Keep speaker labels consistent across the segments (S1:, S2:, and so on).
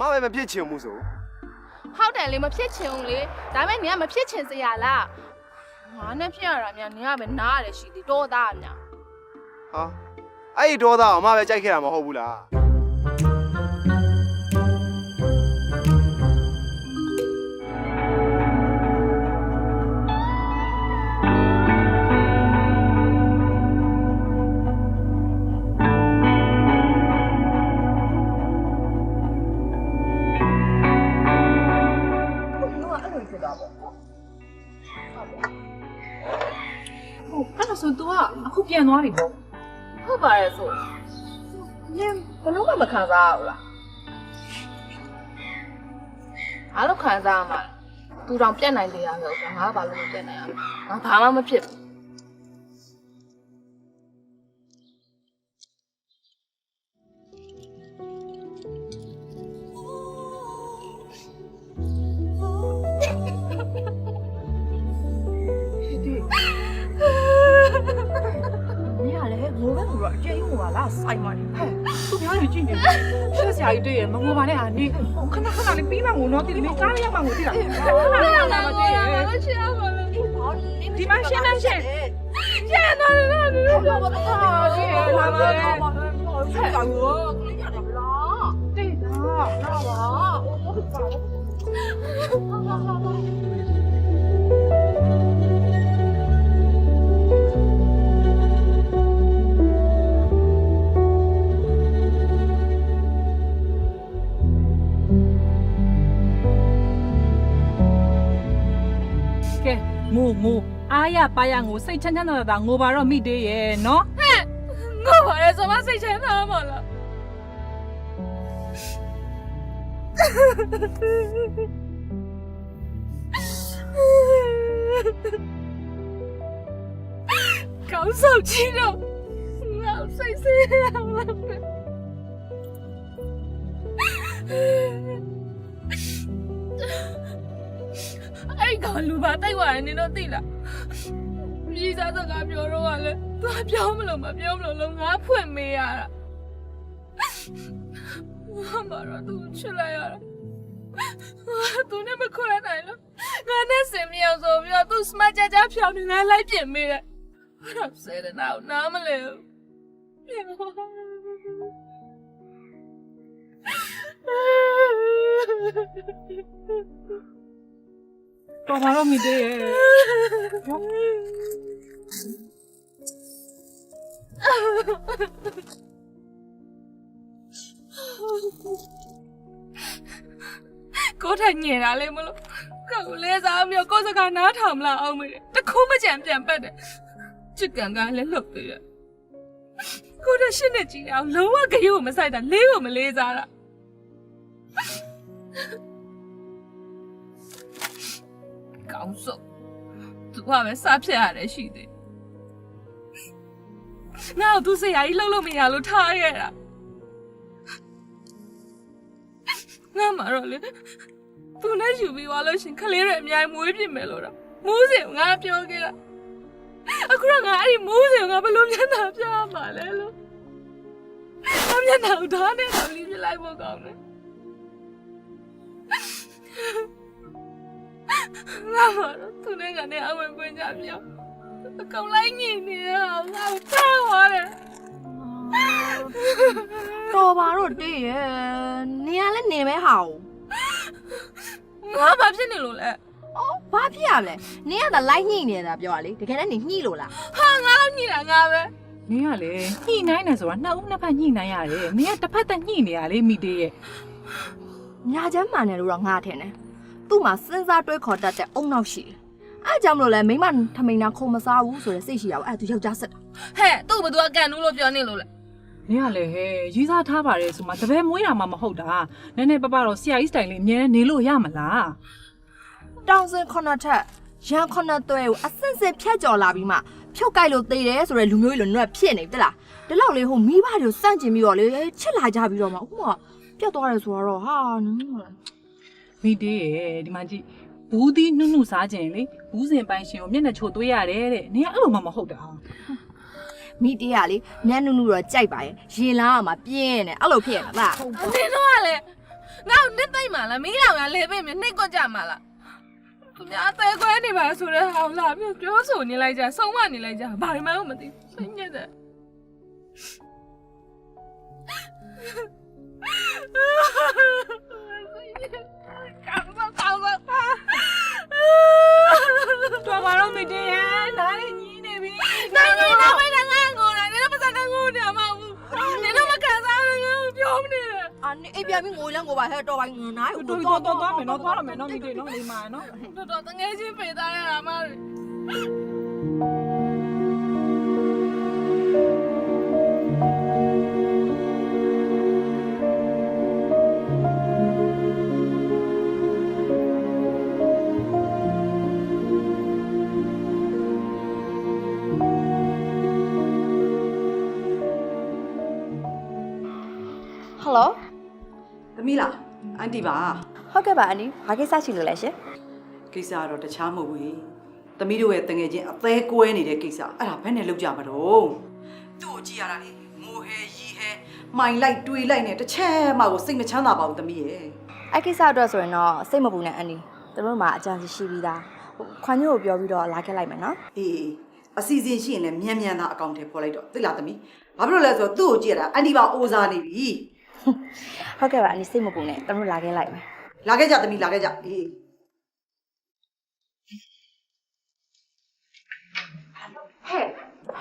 S1: မပဲမဖြစ်ချင်ဘူးဆို
S2: ဟုတ်တယ်လေမဖြစ်ချင်ဘူးလေဒါပေမဲ့နင်ကမဖြစ်ချင်စရာလားငါနဲ့ဖြစ်ရတာများနင်ကပဲနားရတယ်ရှိသေးတော့သားအများ
S1: ဟာအဲ့ဒီဒေါသအမပဲကြိုက်ခဲ့တာမဟုတ်ဘူးလား
S3: ဆို तू ကအခုပြန်သွားပြီပေါ့
S2: ဟုတ်ပါရဲ့ဆိုနင်ဘယ်လို့မှမခံစားရဘူးလားအားလို့ခံစားရမှာသူတောင်ပြတ်နိုင်သေးရမယ်ဥစ္စာငါကဘာလို့မပြတ်နိုင်ရမလဲငါဘာမှမဖြစ်ဘူး
S3: တာနေခဏခဏလေးပြီးမှငိုတော့ဒီနေ့ကားလေးရောက်မှငိုတိတာခဏခဏလေးမတည့်ရ
S2: ဘူးချစ်ရပါမယ်
S3: ဒီမှာရှင်းနေရှင်း
S2: ရှင်းတော့လည်းလည်း
S3: ဘာလို့ဒီလာမလဲ
S4: ဆက်ကောင်ကိုကြည့်ရ
S3: တ
S4: ယ်လားတိတ်တာတော့
S3: ပါ ငိုငိုအားရပါရငိုစိတ်ချမ်းချမ်းသာသာငိုပါတော့မိသေးရဲ့နော်
S2: ငါပါလေဆိုမစိတ်ချမ်းသာမှာလားကောင်းဆောင်ချီတော့ငါစိတ်ဆေးရမှာပဲ အဲ့ကောင်လူပါတိုက်သွားတယ်နင်တို့သိလားပြည်စားစကားပြောတော့ကလည်းသွားပြောမလို့မပြောမလို့လုံးငါဖွင့်မေးရတာငါမတော့သူချစ်လိုက်ရတာငါသူနဲ့မခွဲနိုင်လို့ငါနဲ့စင်မြောင်ဆိုပြီးတော့သူစမတ်ကြကြဖြောင်းနေငါလိုက်ပြင်မေးတယ်အဲ့တော့ဆယ်တနာကိုနားမလဲဘူးပြန်သွား
S3: တော်ပါတော့မိသေးရဲ့
S2: ကိုယ်ထိုင်ညင်တာလေမလို့ကောက်လဲစားမျိုးကိုယ်စကားနားထောင်မလားအောင်မေတခုမကြံပြန်ပတ်တယ်ချစ်ကန်ကလည်းလှုပ်သေးတယ်ကိုယ်တရှင်းနေကြည့်အောင်လုံးဝကြရုပ်မဆိုင်တာလေးကိုမလေးစားတာ ကောင်းစုပ်သူကပဲစားဖြတ်ရတယ်ရှိသေးငါ့ကိုသူစရာကြီးလှုပ်လို့မရလို့ထားရတာငါမှတော့လေသူနဲ့ယူပြီးသွားလို့ရှရင်ခလေးတွေအများကြီးမွေးပြင်မယ်လို့တော့မူးစင်ကိုငါပြောခဲ့တာအခုတော့ငါအဲ့ဒီမူးစင်ကိုငါဘယ်လိုမျက်နှာပြရမှာလဲလို့ငါမျက်နှာကိုဓာတ်နဲ့တော့လီးပြလိုက်ဖို့ကောင်းတယ် ငါမတော့သူနဲ့ငါနဲ့အဝင်ပွင့်ကြပြောအကောင်လိုက်ညင်နေတော့ငါ့ကိုထားသွားတယ်
S4: တော်ပါတော့တေးရဲ့နေရလဲနေမဲဟာ哦
S2: ငါဘာဖြစ်နေလို့လဲ
S4: အော်ဘာဖြစ်ရလဲနေရတာလိုက်ညှိနေတာပြောရလေတကယ်လည်းနေညှိလို့လား
S2: ဟာငါတော့ညင်တာငါပဲ
S3: မင်းကလေညှိနှိုင်းတယ်ဆိုတာနှစ်ဦးနှစ်ဖက်ညှိနှိုင်းရတယ်မင်းကတစ်ဖက်သက်ညှိနေရလေမိသေးရဲ့
S4: ညာချမ်းမှန်တယ်လို့တော့ငါထင်တယ် သူ့မှာစဉ်းစားတွေးခေါ်တတ်တဲ့အုံနောက်ရှိတယ်အဲ့ကြောင့်မလို့လဲမိမထမိန်နာခုံမစားဘူးဆိုတဲ့စိတ်ရှိရအောင်အဲ့ဒါသူယောက်ျားဆက်တာ
S2: ဟဲ့သူ့ဘသူကကန်နူးလို့ပြောနေလို့လဲ
S3: မင်းကလေဟဲ့ရေးစားထားပါတယ်ဆိုမှတပည့်မွေးရမှာမဟုတ်တာနည်းနည်းပပတော့ဆရာကြီးစတိုင်လေးအများနဲ့နေလို့ရမလား
S4: တောင်စင်ခုနှစ်ထက်ရန်ခုနှစ်သွဲကိုအစင်စင်ဖြတ်ကျော်လာပြီးမှဖြုတ်ကြိုက်လို့သေးတယ်ဆိုတဲ့လူမျိုးကြီးလိုနှွက်ဖြစ်နေပြီတလားဒီလောက်လေးဟိုမိဘတွေကိုစန့်ကျင်ပြီးတော့လေချစ်လာကြပြီးတော့မှဥပမာပြတ်သွားတယ်ဆိုတော့ဟာနင်း
S3: မိ သေးရဲ့ဒီမှာကြည့်ဘူးသီးနုနုစားခြင်းလေဘူးစင်ပိုင်ရှင်ကိုမျက်နှာချိုသွေးရတယ်တဲ့နင်ကအဲ့လိုမှမဟုတ်တာ
S4: မိတေးရလေနန်းနုနုတော့ကြိုက်ပါရဲ့ရေလားကမှပြင်းနေအဲ့လိုဖြစ်ရတာလား
S2: အတင်းတော့ကလည်းငါ့ကိုမှာလားမီးလောင်ရလဲပြင်မြနှိတ်ကွက်ကြမှာလားသူများအသေးခွဲနေပါဆိုတဲ့ဟာကိုလာပြီးပြောဆိုနေလိုက်ကြဆုံးမနေလိုက်ကြဘာမှမသိဘူးစိတ်ညစ်တယ် ကောင်းကောင်းကောင်းကောင်း
S3: တော်ပါတော့မတင်ရနားလေးညီးနေပြီ
S2: နိုင်နေတော့မင်းငါငိုတာနေတော့ပတ်စံငိုတယ်မဟုတ်ဘူးနေတော့မကန်စားဘူးငါပြောမနေတယ်
S4: အာနေအိပ်ပြပြီးငိုလဲငိုပါဟဲ့တော်ပါငွန်နား
S3: တော်တော်တော်တော်မယ်နော်သွားရမယ်နော်မိတင်နော်လေးမာနော်
S2: တော်တော်တငယ်ချင်းပေးသားရတာမ
S5: န်တီပါ
S6: ဟုတ်ကဲ့ပါအန်ဒီဘာကိစ္စရှိလို့လဲရှင်
S5: ကိစ္စကတော့တခြားမဟုတ်ဘူးသမီးတို့ရဲ့တငယ်ချင်းအသေးကွဲနေတဲ့ကိစ္စအဲ့ဒါဘယ်နဲ့လောက်ကြမှာတော့သူ့ကိုကြည့်ရတာလေငိုဟဲရီဟဲမိုင်လိုက်တွေးလိုက်နဲ့တစ်ချက်မှကိုစိတ်မချမ်းသာပါဘူးသမီးရဲ့
S6: အဲ့ကိစ္စအတွက်ဆိုရင်တော့စိတ်မပူနဲ့အန်ဒီသူတို့မှာအကြံစီရှိပြီးသားဟိုခွန်ညို့ကိုပြောပြီးတော့လာခဲ့လိုက်မယ်နော်
S5: အေးအေးအစီအစဉ်ရှိရင်လည်းမြန်မြန်သာအကောင့်ထဲပေါ်လိုက်တော့သိလားသမီးဘာဖြစ်လို့လဲဆိုတော့သူ့ကိုကြည့်ရတာအန်တီပါအိုးစားနေပြီ
S6: ဟုတ်ကဲ့ပါအန်ဒီစိတ်မပူနဲ့သူတို့လာခဲ့လိုက်မယ်
S5: လာခဲ့ကြသမီးလာခဲ့ကြအေး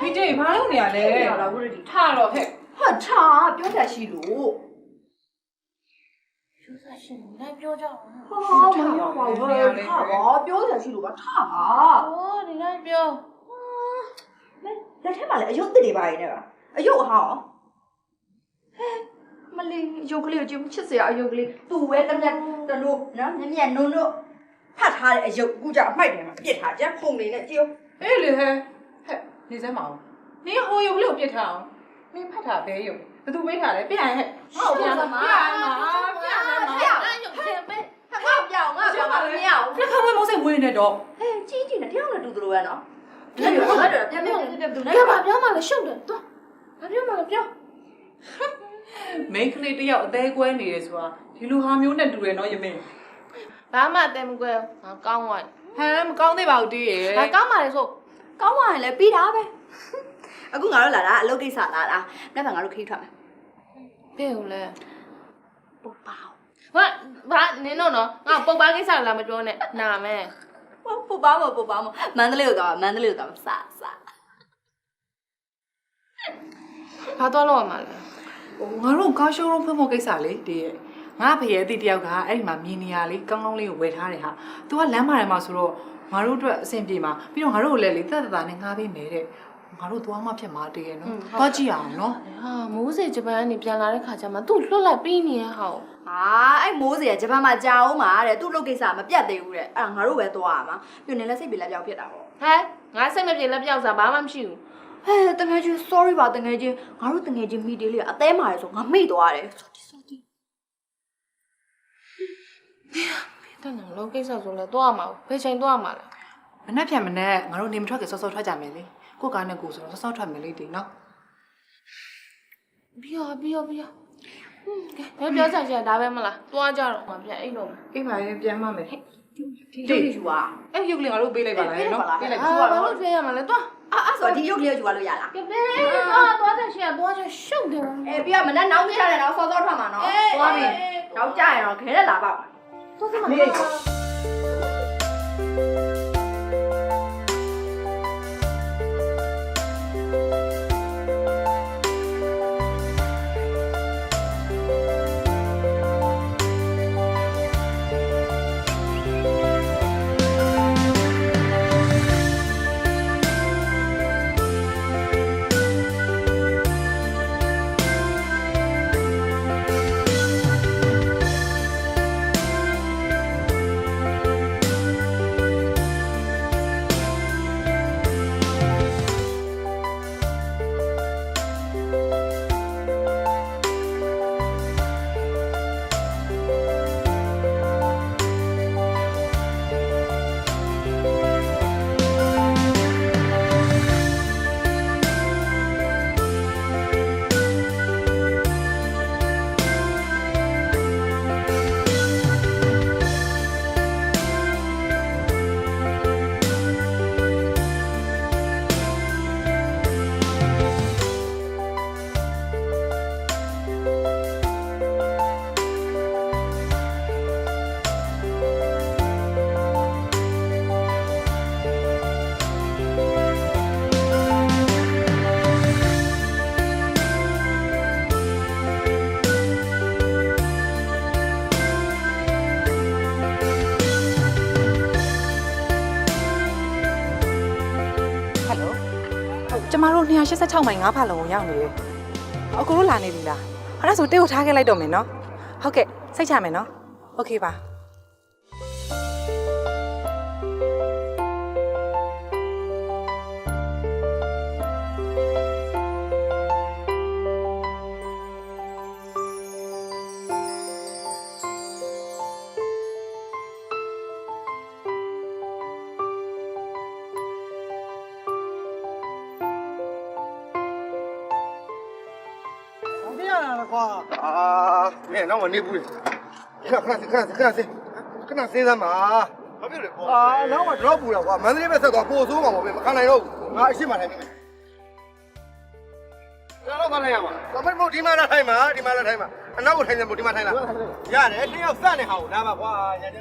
S3: မိတင်ဘာလုပ်နေရလဲထားတော့ဟဲ့
S4: ဟာချာပြောချင်ရှိလို့
S2: နိုင်ပြောကြအောင်
S4: ဟာမပြောပါဘူးထားပါပြောချင်ရှိလို့ပါထားပါ
S2: ဟောဒီနိုင်ပြော
S4: လက်ထက်မှာလည်းအယုတ်တစ်တွေပါရနေပါအယုတ်ဟောင်းဟဲ မလေးအယုတ်ကလေးကိုကြည့်ချစ်စရာအယုတ်ကလေးသူ့ဝဲတမျက်တလို့နော်မျက်မျက်နုံနုံဖတ်ထားတဲ့အယုတ်အခုကျအမိုက်တယ်မှာပြစ်ထားကြဖုန်လေးနဲ့ကြည့်
S3: အေးလေဟဲ့ဟဲ့နေစမ်းမအောင်နင်းဟိုရုပ်လေးကိုပြစ်ထားအောင်နင်းဖတ်ထားဘဲရုပ်ဘသူပေးထားလဲပြန်ဟဲ့ဟုတ်ပြန်ပြန်မှာပြန်မှာ
S2: အဲ့ရုပ်ပြန်ပဲ
S4: ငါပြောင်းငါပြောင်းမမရဘူး
S5: ပြခါဝဲမုန်းစိတ်ဝင်နေတော့
S4: ဟဲ့ကြီးကြီးနဲ့တယောက်နဲ့တူတူလိုရနော်ပြန်ပြောငါတို့ပြန်ပြောပြန်ပြော
S2: ပြောပါပြောမှလည်းရှုပ်တယ်သွားဘာပြောမှလည်းပြော
S3: မိန်းကလေးတယောက်အသေးကွဲနေတယ်ဆိုတာဒီလိုဟာမျိုးနဲ့တူတယ်နော်ယမင်း
S2: ဘာမှအတယ်မကွဲငါကောင်းသွား
S3: ဟမ်မကောင်းသေးပါဘူးတီးရယ်
S2: ငါကောင်းပါလေဆို
S4: ကောင်းသွားရင်လည်းပြီးတာပဲအခုငါတို့လာတာအလုပ်ကိစ္စလာတာနောက်မှငါတို့ခိထွက်မယ်
S2: ဖေးဦးလဲ
S4: ပုတ်ပါ
S2: ဟာဘာနင်းတော့နော်ငါပုတ်ပါကိစ္စလာမပြောနဲ့နာမယ်
S4: ပုတ်ပါမပုတ်ပါမမန္တလေးကိုတော့မန္တလေးကိုတော့စစ
S2: ဘာတော့လောက်ရမှာလဲ
S3: ဟိုငါတို့ကားရှိုးရုံးဖွင့်ဖို့ကိစ္စလေတီးရယ်ငါဖရဲတီတယောက်ကအဲ့ဒီမှာမြင်နေရလေးကောင်းကောင်းလေးကိုဝယ်ထားတယ်ဟာ။ तू ကလမ်းမထဲမှာဆိုတော့ငါတို့အတွက်အဆင်ပြေမှာပြီးတော့ငါတို့ကိုလည်းလေတက်တက်တာနဲ့ငားပေးမယ်တဲ့။ငါတို့သွားမှဖြစ်မှာတည်ရယ်နော်။သွားကြည့်အောင်နော်
S2: ဟာမိုးစေဂျပန်ကနေပြန်လာတဲ့ခါကျမှသူ့လွတ်လိုက်ပြီးနေရဟောက်
S4: ဟာအဲ့မိုးစရဂျပန်မှာကြာအောင်ပါတဲ့သူ့လုပ်ကိစ္စမပြတ်သေးဘူးတဲ့အဲ့ဒါငါတို့ပဲသွားရမှာပြနေလဲစိတ်ပြေလက်ပြောက်ဖြစ်တာပေါ့
S2: ဟဲ့ငါစိတ်မပြေလက်ပြောက်စားဘာမှမရှိဘူး
S4: ဟဲ့တငယ်ချင်း sorry ပါတငယ်ချင်းငါတို့တငယ်ချင်းမိတေးလေးကအသေးမာတယ်ဆိုငါမိသွားတယ် sorry sorry
S2: တဲ့နော်လောကိစ္စဆိုလဲတော့မှာဘယ်ချိန်တော့မှာလဲ။
S3: မနှက်ဖြန်မနှက်ငါတို့နေမထွက်ခင်စောစောထွက်ကြမယ်လေ။ကို့ကားနဲ့ကိုယ်ဆိုတော့စောစောထွက်မယ်လေတီနော်
S2: ပြီးရောပြီးရောပြီးရောဟင်းကဲပြောချင်ချင်ဒါပဲမလားတွားကြတော့မှာပြန်အိတ်လို့။
S3: အေးပါရင်ပြန်မှမယ်။
S4: ဒီရုပ်လေးယူပါ
S3: အဲ့ရုပ်ကလေးငါတို့ပေးလိုက်ပါလားနော်။ပေးလိုက်
S2: အာ
S3: ပါ
S2: ဘာလို့ပြန်ရမှာလဲတွား
S4: အာအဲ့ဆိုဒီရုပ်လေးကိုယူပါလို့ရလား
S2: ကဲပဲတော့တွားတဲ့ရှင်ကတွားချရှုပ်တယ်
S4: အေးပြီးတော့မနဲ့နောက်ကြတယ်တော့စောစောထွက်မှာနော်သွားပြီနောက်ကြရင်တော့ခဲတဲ့လာပေါ့
S2: တွားစမှာ
S4: ဟ
S7: 286မိုင်9ဖာလုံကိုရောက်နေတယ်အကိုတို့လာနေပြီလားအဲ့ဒါဆိုတေးကိုထားခဲ့လိုက်တော့မယ်နော်ဟုတ်ကဲ့စိတ်ချမယ်နော်โอเคပါ
S1: မင်းတော့မနေဘူးလေခဏခဏခဏခဏစေးခဏစေးသမ်းပါဘာဖြစ်လဲကွာအာတော့မ drop ဘူးလားကွာမန္တလေးပဲဆက်သွားပို့ဆိုးမှာပေါ့ဗျမခံနိုင်တော့ဘူးငါအရှိမှထိုင်နေမယ်တော့ဘာလဲရမှာဘာမလို့ဒီမှာလာထိုင်မှာဒီမှာလာထိုင်မှာအနောက်ကိုထိုင်တယ်မို့ဒီမှာထိုင်လားရတယ်တစ်ယောက်စနေဟာကိုလာပါကွာရကြ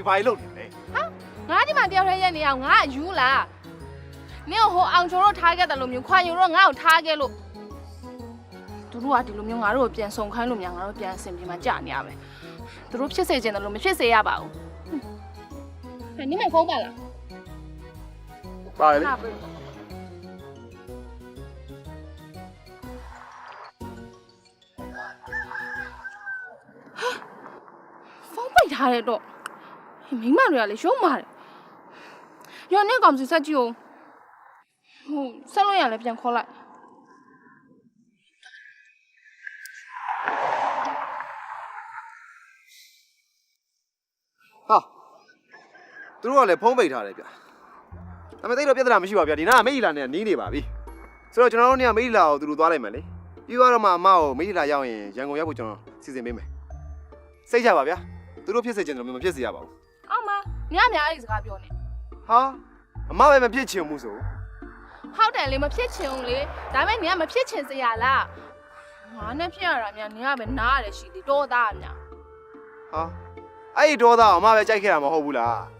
S1: တယောက်တည်းရပြီဘာလို့လုပ်နေလဲ
S2: ငါဒီမှာတယောက်တည်းရက်နေအောင်ငါအယူလားနင့်ဟိုအောင်ချိုတို့ထားခဲ့တယ်လို့မျိုးခွာညိုတို့ငါ့ကိုထားခဲ့လို့သူတို့ကဒီလိုမျိုးငါတို့ကိုပြန်ဆုံခိုင်းလို့များငါတို့ပြန်အဆင်ပြေမှကြာနေရပဲသူတို့ဖြစ်စေချင်တယ်လို့မဖြစ်စေရပါဘူးဟဲ့နင့်မဖုန်းပါလား
S1: ပါလေ
S2: ဟာပဲဖုန်းပိတ်ထားတဲ့တော့ဟေး မိန်းမတွေကလည်းရုံမာတယ်။ရော်နဲ့ကောင်စီဆက်ကြည့်အောင်ဟိုဆက်လို့ရလဲပြန်ခေါ်လိုက်
S1: ဟာသူတို့ကလည်းဖုံးပိတ်ထားတယ်ဗျဒါပေမဲ့တိတ်တော့ပြဿနာမရှိပါဗျာဒီနားကမိလာနဲ့နီးနေပါပြီဆိုတော့ကျွန်တော်တို့နေကမိလာကိုသူတို့သွားလိုက်မယ်လေပြီးတော့မှအမကိုမိလာရောက်ရင်ရန်ကုန်ရောက်ဖို့ကျွန်တော်စီစဉ်ပေးမယ်စိတ်ချပါဗျာသူတို့ဖြစ်စေချင်တယ်လို့မဖြစ်စေရပါဘူး။
S2: အောက်မှာညများအဲ့ဒီစကားပြောနေ
S1: ဟာအမပဲမဖြစ်ချင်ဘူးဆို။
S2: ဟုတ်တယ်လေမဖြစ်ချင်ဘူးလေ။ဒါပေမဲ့ညမဖြစ်ချင်စရာလား။ငါနဲ့ဖြစ်ရတာများညကပဲနားရတယ်ရှိသေးတော့သားများ
S1: ဟာအဲ့ဒီဒေါသအမပဲကြိုက်ခဲ့တာမဟုတ်ဘူးလား။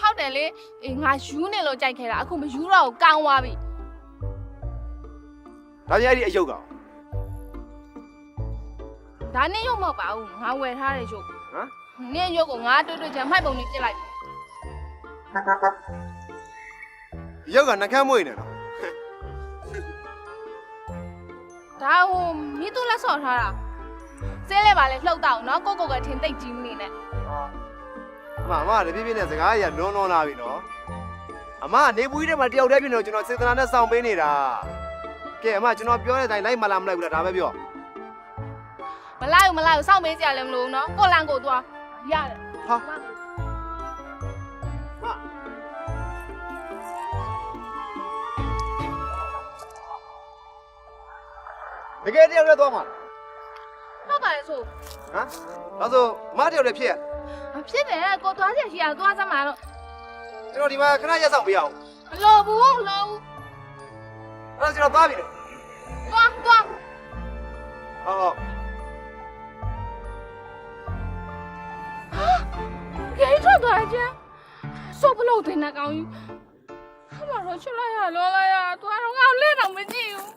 S2: ဟုတ်တယ်လေအေးငါယူနေလို့ကြိုက်ခဲ့တာအခုမယူတော့ဘူးကောင်းသွားပြီ
S1: ဒါပြန်အဲ့ဒီအယုတ်ကောင်။
S2: ဒါနဲ့ရုပ်မဟုတ်ပါဘူးငါဝယ်ထားတဲ့ရုပ်
S1: ဟမ်။
S2: နင့်ရုပ်ကိုငါတွေ့တွေ့ချင်မိုက်ပုံနဲ့ပြစ်လိုက်ပြီ
S1: ဒီယောက်ကနှကမ်းမွေးနေတော့။
S2: ဒါဟိုမိသူလက်ဆော့ထားတာ။စဲလဲပါလေလှုပ်တော့နော်ကိုကိုကထင်သိပ်ကြီးမနေနဲ့
S1: အမအမကလည်းပြပြနဲ့စကားကြီးကလွန်းလွန်းလာပြီနော်အမကနေဘူးကြီးထဲမှာတယောက်တည်းပြင်တော့ကျွန်တော်စေတနာနဲ့စောင့်ပေးနေတာကဲအမကျွန်တော်ပြောတဲ့အတိုင်းလိုက်မလားမလိုက်ဘူးလားဒါပဲပြော။
S2: မလိုက်ဘူးမလိုက်ဘူးစောင့်မေးကြရလည်းမလို့နော်ကိုလန်ကိုသွား ရတယ်
S1: ဟာတကယ်တယောက်တည်းသွားမှာ
S2: ဟုတ်ပါရဲ့ဆို
S1: ဟမ်ဒါဆိုအမတယောက်တည်းဖြစ်ရ
S2: မဖြစ်တယ်ကိုသွားချက်ရှိရသွားစမ်းပါတော့
S1: ကျွန်တော်ဒီမှာခဏရက်ဆောင်ပေးအောင်
S2: မလိုဘူးမလိုဘူး
S1: အဲ့ဒါကျွန်တော်သွားပြီလေ
S2: သွားသွား
S1: ဟုတ်ဟု တ်
S2: ကြေးထွက်သွားကြစောဘလို့တင်နေကောင်းယူခမတော့ချလိုက်ရလောလိုက်ရသွားတော့ငါ့ကိုလက်တော့မကြည့်ဘူး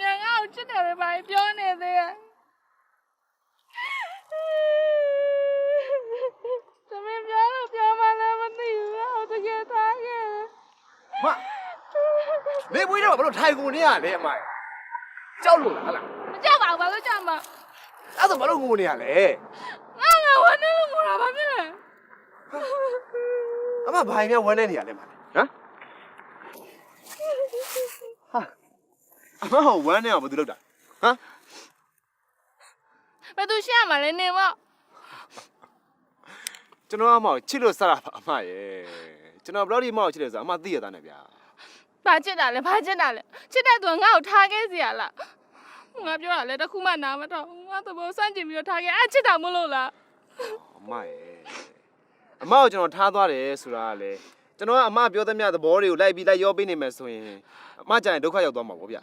S2: မြန်ငါ့ကိုချစ်တယ်ပဲဘာပြောနေသေးရသမီးပြောလို့ပြောမှလည်းမသိဘူးငါ့ကိုတကယ်ထားခဲ့
S1: မလေပွေးတော့ဘလို့ထိုင်ကုန်နေရလဲအမကြောက်လို့လားဟလား
S2: မကြောက်ပါဘူးဘာလို့ကြောက်မှာ
S1: အဲ့ဒါဘလို့ငိုနေရလဲ
S2: ငါငါဝမ်းနေလို့ငိုတာဘာဖြစ်လဲ
S1: အမ ဘာရင်များဝမ်းနေနေရလဲမဟမ်ဟာအမဟောဝမ်းနေအောင်ဘာသူလုပ်တာဟမ်
S2: ဘယ်သူရှင်းရမှာလဲနေမ
S1: ကျွန်တော်အမောက်ချစ်လို့စတာပါအမရဲ့ကျွန်တော်ဘလို့ဒီအမောက်ချစ်တယ်ဆိုအမသိရတာနဲ့ဗျာ
S2: ဘာချစ်တာလဲဘာချစ်တာလဲချစ်တဲ့သူကငါ့ကိုထားခဲ့စီရလားငါပြောတာလဲတခုမှနားမတော့ဘူးငါသဘောစန့်ကျင်ပြီးတော့ထားခဲ့အဲ့ချစ်တာမလို့လား
S1: အမရဲ့ အမကိုကျွန်တော်ထားသွားတယ်ဆိုတာကလေကျွန်တော်ကအမပြောသမျှသဘောတွေကိုလိုက်ပြီးလိုက်ရောပေးနေမယ်ဆိုရင်အမကြရင်ဒုက္ခရောက်သွားမှာပေါ့ဗျာ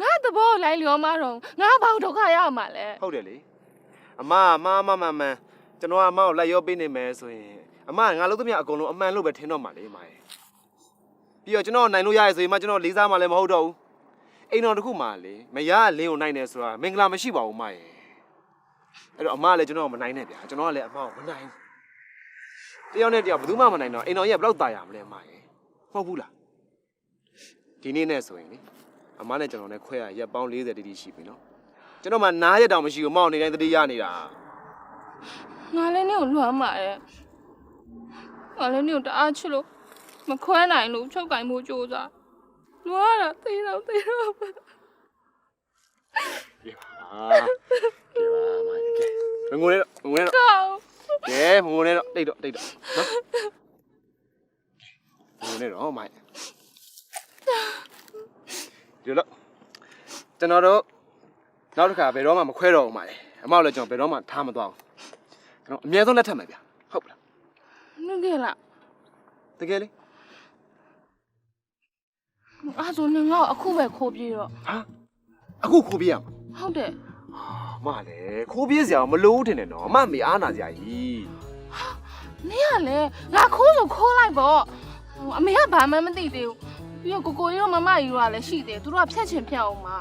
S2: ငါသဘောကိုလိုက်လျောမတော့ငါဘာလို့ဒုက္ခရောက်မှာလဲ
S1: ဟုတ်တယ်လေအမအမအမမမန်ကျွန်တော်ကအမကိုလိုက်ရောပေးနေမယ်ဆိုရင်အမကငါလုပ်သမျှအကုန်လုံးအမှန်လို့ပဲထင်တော့မှာလေအမရဲ့ပြီးတော့ကျွန်တော်နိုင်လို့ရရဆိုရင်မှကျွန်တော်လေးစားမှလည်းမဟုတ်တော့ဘူးအိမ်တော်တစ်ခုမှလေမရလင်းကိုနိုင်တယ်ဆိုတာမင်္ဂလာမရှိပါဘူးအမရဲ့အဲ့တော့အမကလည်းကျွန်တော်ကိုမနိုင်နဲ့ဗျာကျွန်တော်ကလည်းအမကိုမနိုင်ဘူး တယောက်နဲ့တယောက်ဘယ်သူမှမနိုင်တော့အိမ်တော်ကြီးကဘယ်တော့ตายရမလဲအမရဲ့မဟုတ်ဘူးလားဒီနေ့နဲ့ဆိုရင်လေအမနဲ့ကျွန်တော်နဲ့ခွဲရရက်ပေါင်း40တိတိရှိပြီနော် ကျွန်တော်မှနားရက်တောင်မရှိဘူးမောင်နေတိုင်းတတိရနေတာ
S2: ငါလည်းနေကိုလွမ်းပါတယ်ငါလည်းနေကိုတအားချစ်လို့မခွဲနိုင်လို့ချုပ်ကင်မှုစူးစားလွမ်းရတာသိတော့သိတော့ပါ
S1: ပြေပါပြေပါမိုင်ကဲငငိုနေတော့ငငိုနေတော့
S2: ကောင်း
S1: ကဲငငိုနေတော့တိတ်တော့တိတ်တော့နော်ငငိုနေတော့မိုင်ဒီလိုကျွန်တော်တို့နောက်တစ်ခါဘယ်တော့မှမခွဲတော့ဘူးမိုင်အမောက်လည်းကျွန်တော်ဘယ်တော့မှထားမသွားဘူးကျွန်တော်အမြဲဆုံးလက်ထပ်မယ်ဗျဟုတ်ပလား
S2: နင်ကလား
S1: တကယ်လေ
S2: အဲ့ဆိုနေငါ့ကိုအခုပဲခိုးပြေးတော့
S1: ဟာအခုခိုးပြရမှာ
S2: ဟုတ်တယ်
S1: အမလည်းခိုးပြေးစရာမလိုဘူးထင်တယ်နော်အမမေအားနာစရာကြီး
S2: နင်ကလည်းငါခိုးဆိုခိုးလိုက်ပေါ့ဟိုအမေကဘာမှမသိသေးဘူးပြီးတော့ကိုကိုကြီးတို့မမကြီးတို့ကလည်းရှိတယ်သူတို့ကဖြတ်ချင်ဖြတ်အောင်မှာ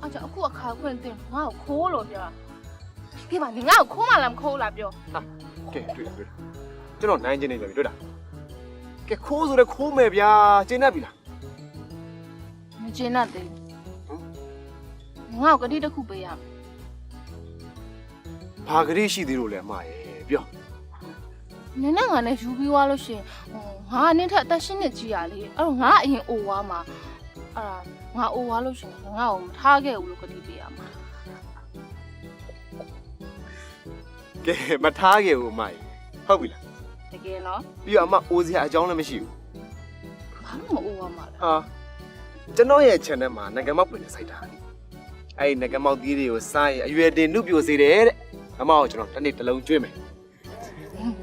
S2: အဲ့ကြောင့်အခုအခါခွင့်တင်ငါ့ကိုခိုးလို့ပြောပြပါနင်ငါ့ကိုခိုးမှလားမခိုးလားပြော
S1: ကဲတွေ့တယ်တွေ့တယ်ကျွန်တော်နိုင်ကျင်နေပြီတွေ့တာကဲခိုးဆိုတော့ခိုးမယ်ဗျာကျင်းတတ်ပြီလား
S2: မကျင်းတတ်သေးဘူးငါ့ကိုကတိတစ်ခုပေးရမယ်
S1: ဘာကလေးရှိသေးလို့လဲအမရဲ့ပြော
S2: နင်နဲ့ငါနဲ့ယူပြီးသွားလို့ရှရင်ဟိုငါကနင့်ထက်အသက်ရှင်းနေကြည်ရလေအဲ့တော့ငါအရင်အိုသွားမှာအဲ့ဒါငါအိုသွားလို့ရှရင်ငါ့ကိုမထားခဲ့ဘူးလို့ကတိပေးရမှာ
S1: ကဲမထားခဲ့ဘူးအမရဲ့ဟုတ်ပြီလား
S2: တကယ်နော်
S1: ပြီးတော့အမအိုးစရာအကြောင်းလည်းမရှိဘူး
S2: ဘာလို့မအိုသွားမှာလဲ
S1: ဟာကျွန်တော်ရဲ့ channel မှာငကမောက်ပွင့်နေစိုက်တာအဲ့ဒီငကမောက်သီးတွေကိုစားရင်အရွယ်တင်နှုတ်ပြိုစေတယ်တဲ့ အမကိုကျွန်တော်တစ်နေ့တစ်လုံးကျွေးမယ်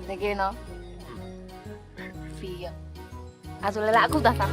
S2: တကယ်နော်ဖီးရအဲ့ဆိုလည်းအခုသာသာ